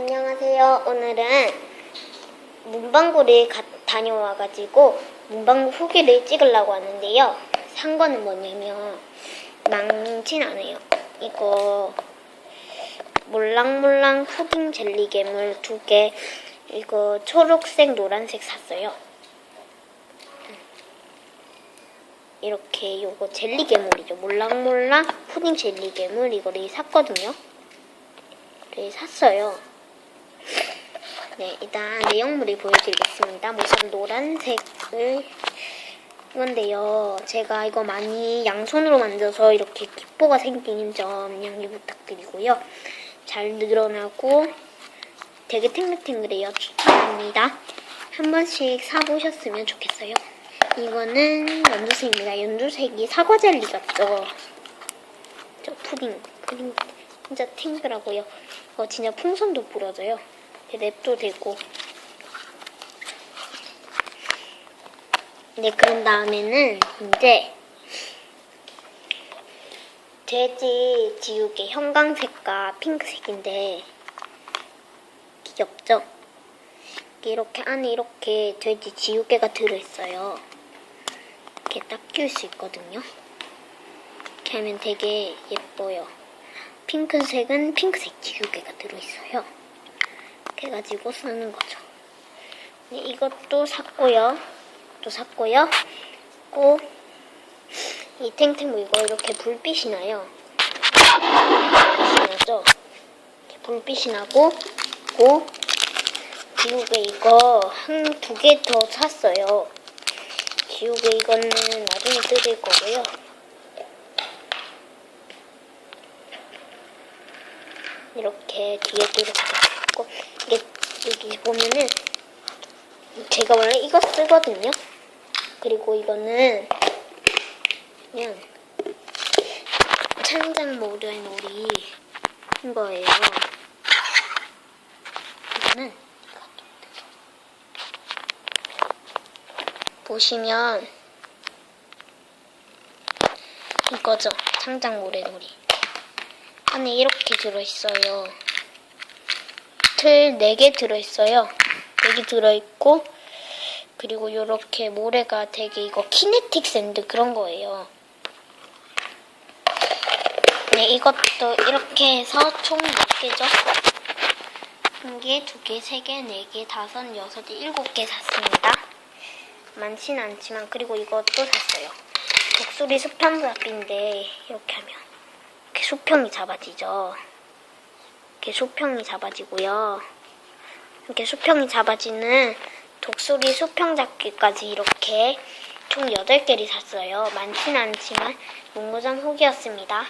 안녕하세요. 오늘은 문방구를 가- 다녀와가지고 문방구 후기를 찍으려고 하는데요. 산 거는 뭐냐면 많진 않아요. 이거 몰랑몰랑 푸딩 젤리 괴물 두 개, 이거 초록색, 노란색 샀어요. 이렇게 요거 젤리 괴물이죠. 몰랑몰랑 푸딩 젤리 괴물 이거를 샀거든요. 네, 샀어요. 네, 일단 내용물을 보여드리겠습니다. 우선 노란색을 이건데요. 제가 이거 많이 양손으로 만져서 이렇게 기포가 생기는 점 양해 부탁드리고요. 잘 늘어나고 되게 탱글탱글해요. 추천합니다. 한 번씩 사보셨으면 좋겠어요. 이거는 연두색입니다. 연두색이 사과 젤리 같죠? 저 푸딩, 푸딩 진짜 탱글하고요. 어, 진짜 풍선도 불어져요. 랩도 되고. 네, 그런 다음에는 이제 돼지 지우개 형광색과 핑크색인데 귀엽죠? 이렇게 안에 이렇게 돼지 지우개가 들어있어요. 이렇게 딱 끼울 수 있거든요. 이렇게 하면 되게 예뻐요. 핑크색은 핑크색 지우개가 들어있어요. 해가지고 쓰는 거죠. 네, 이것도 샀고요. 또 샀고요. 꼭 이 탱탱 이거 이렇게 불빛이 나요. 불빛이 나죠? 불빛이 나고 고 지우개 이거 한 두 개 더 샀어요. 지우개 이거는 나중에 뜯을 거고요. 이렇게 뒤에도 이렇게 있고 이게 여기 보면은 제가 원래 이거 쓰거든요. 그리고 이거는 그냥 찬장 모드의 놀이 한 거예요. 이거는 보시면 이거죠. 창장 모래 놀이. 안에 이렇게 들어있어요. 틀 4개 들어있어요. 4개 들어있고, 그리고 이렇게 모래가 되게 이거 키네틱 샌드 그런 거예요. 네, 이것도 이렇게 해서 총몇 개죠? 한 개, 두 개, 세 개, 네 개, 다섯, 여섯, 일곱 개 샀습니다. 많진 않지만, 그리고 이것도 샀어요. 독수리 수평 잡기인데, 이렇게 하면. 이렇게 수평이 잡아지죠. 이렇게 수평이 잡아지고요. 이렇게 수평이 잡아지는 독수리 수평 잡기까지 이렇게 총 8개를 샀어요. 많진 않지만 문구점 후기였습니다.